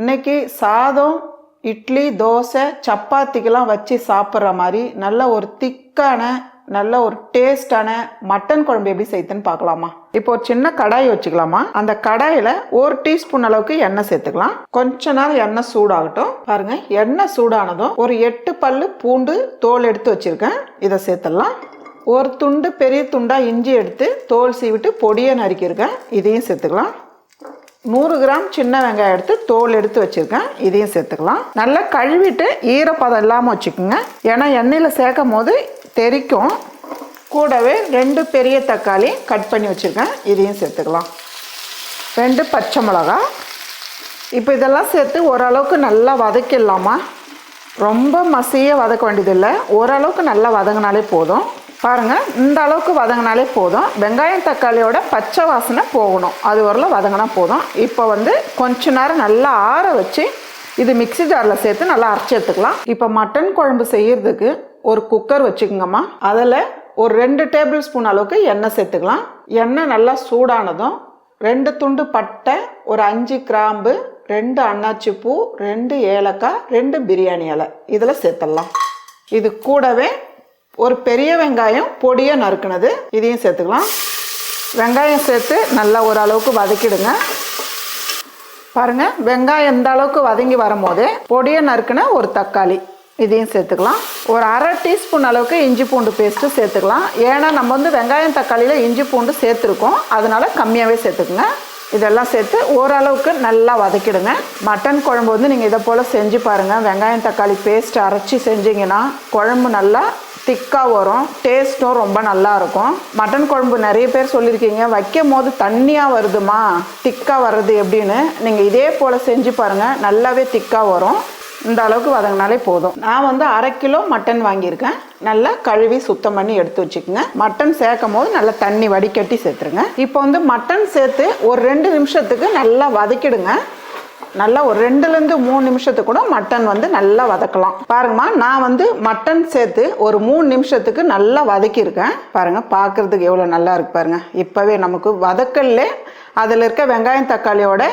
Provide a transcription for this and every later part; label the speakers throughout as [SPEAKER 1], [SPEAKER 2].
[SPEAKER 1] இன்னைக்கு சாதம் இட்லி தோசை சப்பாத்திக்கெலாம் வச்சு சாப்பிட்ற மாதிரி நல்ல ஒரு திக்கான நல்ல ஒரு டேஸ்டான மட்டன் குழம்பு எப்படி செய்யுதுன்னு பார்க்கலாமா? இப்போ ஒரு சின்ன கடாய் வச்சுக்கலாமா? அந்த கடாயில் ஒரு டீஸ்பூன் அளவுக்கு எண்ணெய் சேர்த்துக்கலாம். கொஞ்ச நேரம் எண்ணெய் சூடாகட்டும். பாருங்க எண்ணெய் சூடானதும் ஒரு எட்டு பல்லு பூண்டு தோல் எடுத்து வச்சிருக்கேன். இதை சேர்த்துடலாம். ஒரு துண்டு பெரிய துண்டா இஞ்சி எடுத்து தோல் சீவிட்டு பொடியை நறுக்கியிருக்கேன். இதையும் சேர்த்துக்கலாம். நூறு கிராம் சின்ன வெங்காயம் எடுத்து தோல் எடுத்து வச்சுருக்கேன். இதையும் சேர்த்துக்கலாம். நல்லா கழுவிட்டு ஈரப்பதம் இல்லாமல் வச்சுக்கோங்க. ஏன்னா எண்ணெயில் சேர்க்கும் போது தெறிக்கும் கூடவே ரெண்டு பெரிய தக்காளி கட் பண்ணி வச்சுருக்கேன். இதையும் சேர்த்துக்கலாம். ரெண்டு பச்சை மிளகா. இப்போ இதெல்லாம் சேர்த்து ஓரளவுக்கு நல்லா வதக்கிடலாமா? ரொம்ப மசியாக வதக்க வேண்டியதில்லை. ஓரளவுக்கு நல்லா வதங்கினாலே போதும். பாருங்கள் இந்த அளவுக்கு வதங்கினாலே போதும். வெங்காயம் தக்காளியோட பச்சை வாசனை போகணும். அது வரலாம் வதங்கினா போதும். இப்போ வந்து கொஞ்ச நேரம் நல்லா ஆற வச்சு இது மிக்ஸி ஜாரில் சேர்த்து நல்லா அரைச்சி எடுத்துக்கலாம். இப்போ மட்டன் குழம்பு செய்யறதுக்கு ஒரு குக்கர் வச்சுக்கோங்கம்மா. அதில் ஒரு ரெண்டு டேபிள் ஸ்பூன் அளவுக்கு எண்ணெய் சேர்த்துக்கலாம். எண்ணெய் நல்லா சூடானதும் ரெண்டு துண்டு பட்டை ஒரு அஞ்சு கிராம்பு ரெண்டு அன்னாச்சி பூ ரெண்டு ஏலக்காய் ரெண்டு பிரியாணி இலை. இதில் சேர்த்துடலாம். இது கூடவே ஒரு பெரிய வெங்காயம் பொடியாக நறுக்குனது. இதையும் சேர்த்துக்கலாம். வெங்காயம் சேர்த்து நல்லா ஓரளவுக்கு வதக்கிடுங்க. பாருங்க வெங்காயம் இந்த அளவுக்கு வதங்கி வரும்போது பொடியை நறுக்குன ஒரு தக்காளி. இதையும் சேர்த்துக்கலாம். ஒரு அரை டீஸ்பூன் அளவுக்கு இஞ்சி பூண்டு பேஸ்ட்டு சேர்த்துக்கலாம். ஏன்னா நம்ம வந்து வெங்காயம் தக்காளியில் இஞ்சி பூண்டு சேர்த்துருக்கோம். அதனால் கம்மியாகவே சேர்த்துக்குங்க. இதெல்லாம் சேர்த்து ஓரளவுக்கு நல்லா வதக்கிடுங்க. மட்டன் குழம்பு வந்து நீங்கள் இதை போல் செஞ்சு பாருங்கள் வெங்காயம் தக்காளி பேஸ்ட் அரைச்சி செஞ்சீங்கன்னா குழம்பு நல்லா திக்காக வரும். டேஸ்ட்டும் ரொம்ப நல்லாயிருக்கும் மட்டன் குழம்பு நிறைய பேர் சொல்லியிருக்கீங்க. வைக்கும் போது தண்ணியாக வருதுமா? திக்காக வர்றது எப்படின்னு நீங்கள் இதே போல் செஞ்சு பாருங்கள் நல்லாவே திக்காக வரும். இந்த அளவுக்கு வதங்கினாலே போதும். நான் வந்து அரை கிலோ மட்டன் வாங்கியிருக்கேன். நல்லா கழுவி சுத்தம் பண்ணி எடுத்து வச்சுக்கோங்க. மட்டன் சேர்க்கும் போது நல்லா தண்ணி வடிகட்டி சேர்த்துருங்க. இப்போ வந்து மட்டன் சேர்த்து ஒரு ரெண்டு நிமிஷத்துக்கு நல்லா வதக்கிடுங்க. நல்லா ஒரு ரெண்டுலேருந்து மூணு நிமிஷத்துக்கு கூட மட்டன் வந்து நல்லா வதக்கலாம். பாருங்கம்மா நான் வந்து மட்டன் சேர்த்து ஒரு மூணு நிமிஷத்துக்கு நல்லா வதக்கியிருக்கேன். பாருங்க பார்க்கறதுக்கு எவ்வளோ நல்லா இருக்கு பாருங்க. இப்போவே நமக்கு வதக்கல்ல அதில் இருக்க வெங்காயம் தக்காளியோட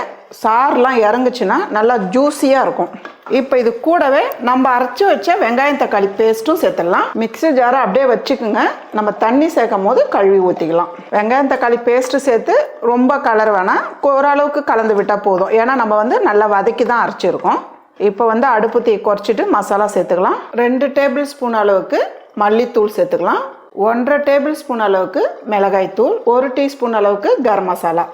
[SPEAKER 1] சாறுலாம் இறங்குச்சுன்னா நல்லா ஜூஸியாக இருக்கும். இப்போ இது கூடவே நம்ம அரைச்சி வச்ச வெங்காயம் தக்காளி பேஸ்ட்டும் சேர்த்துடலாம். மிக்ஸி ஜாரை அப்படியே வச்சுக்கோங்க. நம்ம தண்ணி சேர்க்கும் போது கழுவி ஊற்றிக்கலாம் வெங்காயம் தக்காளி பேஸ்ட்டு சேர்த்து ரொம்ப கலர் வேணாம். ஓரளவுக்கு கலந்து விட்டால் போதும். ஏன்னா நம்ம வந்து நல்லா வதக்கி தான் அரைச்சிருக்கோம். இப்போ வந்து அடுப்பு தீ குறைச்சிட்டு மசாலா சேர்த்துக்கலாம். ரெண்டு டேபிள் ஸ்பூன் அளவுக்கு மல்லித்தூள் சேர்த்துக்கலாம். ஒன்றரை டேபிள் ஸ்பூன் அளவுக்கு மிளகாய் தூள் ஒரு டீஸ்பூன் அளவுக்கு கரம் மசாலா.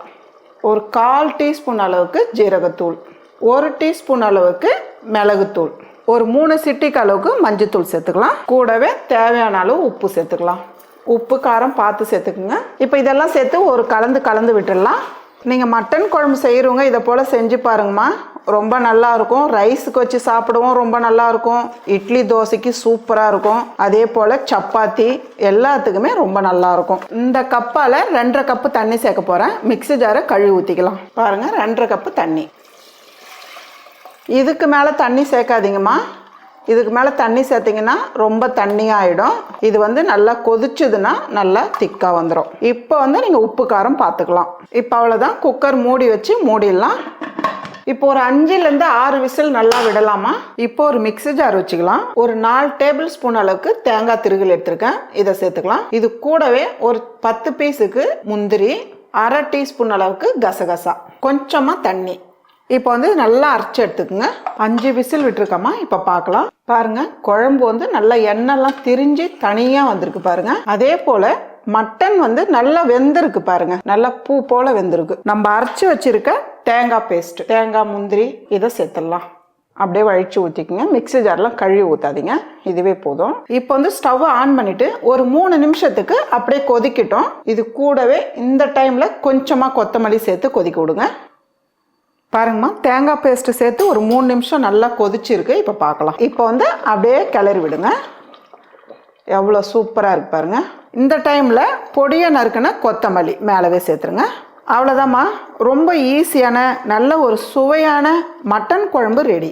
[SPEAKER 1] ஒரு கால் டீஸ்பூன் அளவுக்கு ஜீரகத்தூள் ஒரு டீஸ்பூன் அளவுக்கு மிளகுத்தூள் ஒரு மூணு சிட்டிக்கு அளவுக்கு மஞ்சத்தூள் சேர்த்துக்கலாம். கூடவே தேவையான அளவு உப்பு சேர்த்துக்கலாம். உப்பு காரம் பார்த்து சேர்த்துக்குங்க. இப்போ இதெல்லாம் சேர்த்து ஒரு கலந்து கலந்து விட்டுடலாம். நீங்கள் மட்டன் குழம்பு செய்கிறவங்க இதை போல் செஞ்சு பாருங்கம்மா. ரொம்ப நல்லா இருக்கும். ரைஸுக்கு வச்சு சாப்பிடுவோம் ரொம்ப நல்லா இருக்கும். இட்லி தோசைக்கு சூப்பராக இருக்கும். அதே போல் சப்பாத்தி எல்லாத்துக்குமே ரொம்ப நல்லா இருக்கும். இந்த கப்பால் ரெண்டரை கப்பு தண்ணி சேர்க்க போகிறேன் மிக்ஸி ஜாரை கழுவி ஊற்றிக்கலாம் பாருங்கள் ரெண்டரை கப்பு தண்ணி. இதுக்கு மேலே தண்ணி சேர்க்காதீங்கம்மா. இதுக்கு மேலே தண்ணி சேர்த்திங்கன்னா ரொம்ப தண்ணியாகிடும் இது வந்து நல்லா கொதிச்சதுன்னா நல்லா திக்காக வந்துடும் இப்போ வந்து நீங்கள் உப்பு காரம் பார்த்துக்கலாம் இப்போ அவ்வளோதான் குக்கர் மூடி வச்சு மூடிடலாம். இப்போ ஒரு அஞ்சுலேருந்து ஆறு விசில் நல்லா விடலாமா? இப்போ ஒரு மிக்ஸி ஜார் வச்சுக்கலாம். ஒரு நாலு டேபிள் ஸ்பூன் அளவுக்கு தேங்காய் திருகல் எடுத்திருக்கேன். இதை சேர்த்துக்கலாம். இது கூடவே ஒரு பத்து பீஸுக்கு முந்திரி அரை டீஸ்பூன் அளவுக்கு கசகசா. கொஞ்சமாக தண்ணி. இப்போ வந்து நல்லா அரைச்சி எடுத்துக்கோங்க. அஞ்சு விசில் விட்டுருக்கோமா? இப்போ பார்க்கலாம். பாருங்க குழம்பு வந்து நல்லா எண்ணெய்லாம் திரிஞ்சு தனியாக வந்திருக்கு பாருங்க. அதே போல மட்டன் வந்து நல்லா வெந்திருக்கு பாருங்க. நல்லா பூ போல வெந்திருக்கு. நம்ம அரைச்சி வச்சிருக்க தேங்காய் பேஸ்ட்டு தேங்காய் முந்திரி இதை சேர்த்துடலாம். அப்படியே வழித்து ஊற்றிக்குங்க மிக்ஸி ஜார்லாம் கழுவி ஊற்றாதீங்க இதுவே போதும். இப்போ வந்து ஸ்டவ் ஆன் பண்ணிவிட்டு ஒரு மூணு நிமிஷத்துக்கு அப்படியே கொதிக்கட்டும். இது கூடவே இந்த டைமில் கொஞ்சமாக கொத்தமல்லி சேர்த்து கொதிக்க விடுங்க. பாருங்கம்மா தேங்காய் பேஸ்ட்டு சேர்த்து ஒரு மூணு நிமிஷம் நல்லா கொதிச்சிருக்கு. இப்போ பார்க்கலாம். இப்போ வந்து அப்படியே கிளறி விடுங்க. எவ்வளோ சூப்பராக இருக்கு பாருங்க. இந்த டைமில் பொடியை நறுக்குன்னா கொத்தமல்லி மேலவே சேர்த்துருங்க. அவ்வளோதாம்மா ரொம்ப ஈஸியான நல்ல ஒரு சுவையான மட்டன் குழம்பு ரெடி